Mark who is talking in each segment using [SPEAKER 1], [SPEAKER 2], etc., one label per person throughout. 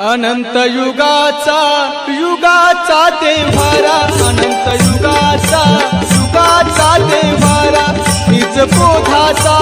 [SPEAKER 1] अनंत युगाचा युगाचा देवारा अनंत युगाचा युगाचा देवारा हीच बोधाचा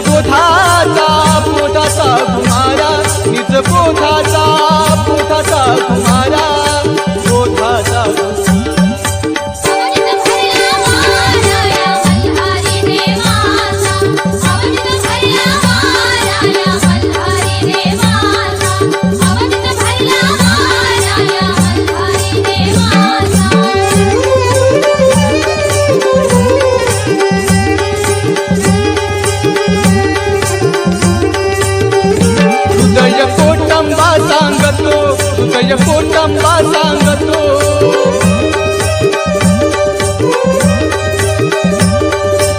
[SPEAKER 1] प्रबोधाचा मोठाचा सांगतो तुझ्या कोटंबा सांगतो.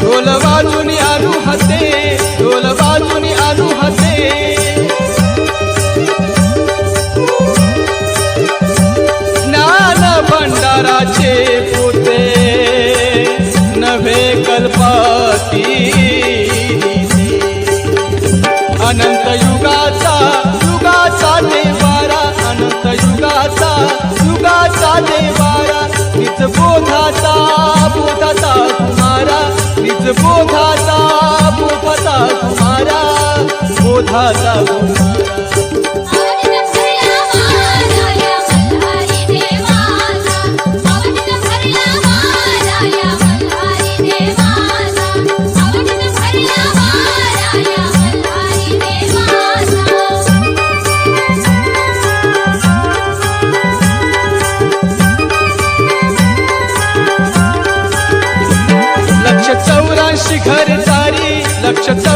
[SPEAKER 1] ढोल बाजूनी आणू हसे ढोल बाजूनी आणू हसे. ज्ञान भंडाराचे पोते नव्हे कल्पती पोठाचा पोठाचा कुमारा निज पोठाचा पोठाचा कुमारा पोठाचा कुमारा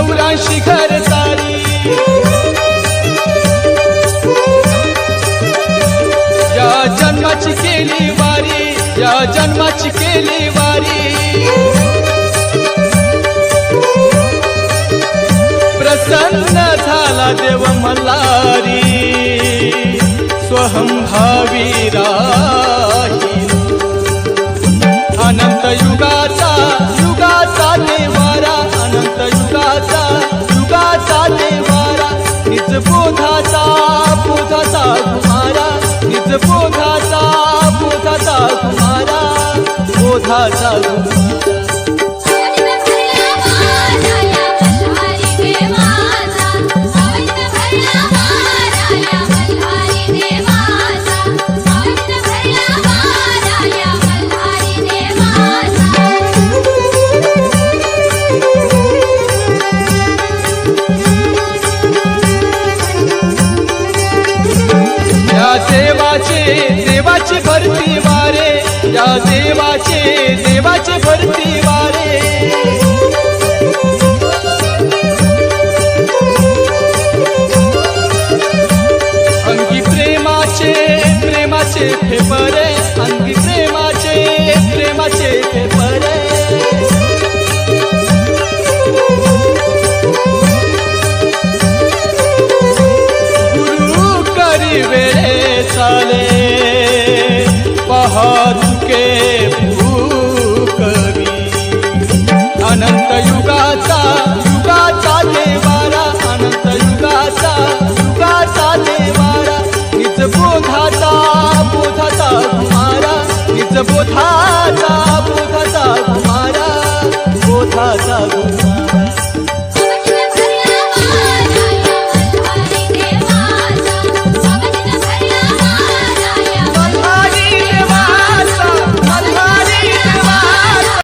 [SPEAKER 1] चौराशी घर सारी। या जन्माची केली वारी या जन्माची केली वारी। प्रसन्न झाला देव मल्हारी
[SPEAKER 2] स्वहंभावीरा salas या देवाचे देवाचे
[SPEAKER 1] भरती वारे. अंगी प्रेमाचे प्रेमाचे फेपरे पंचबोधाचा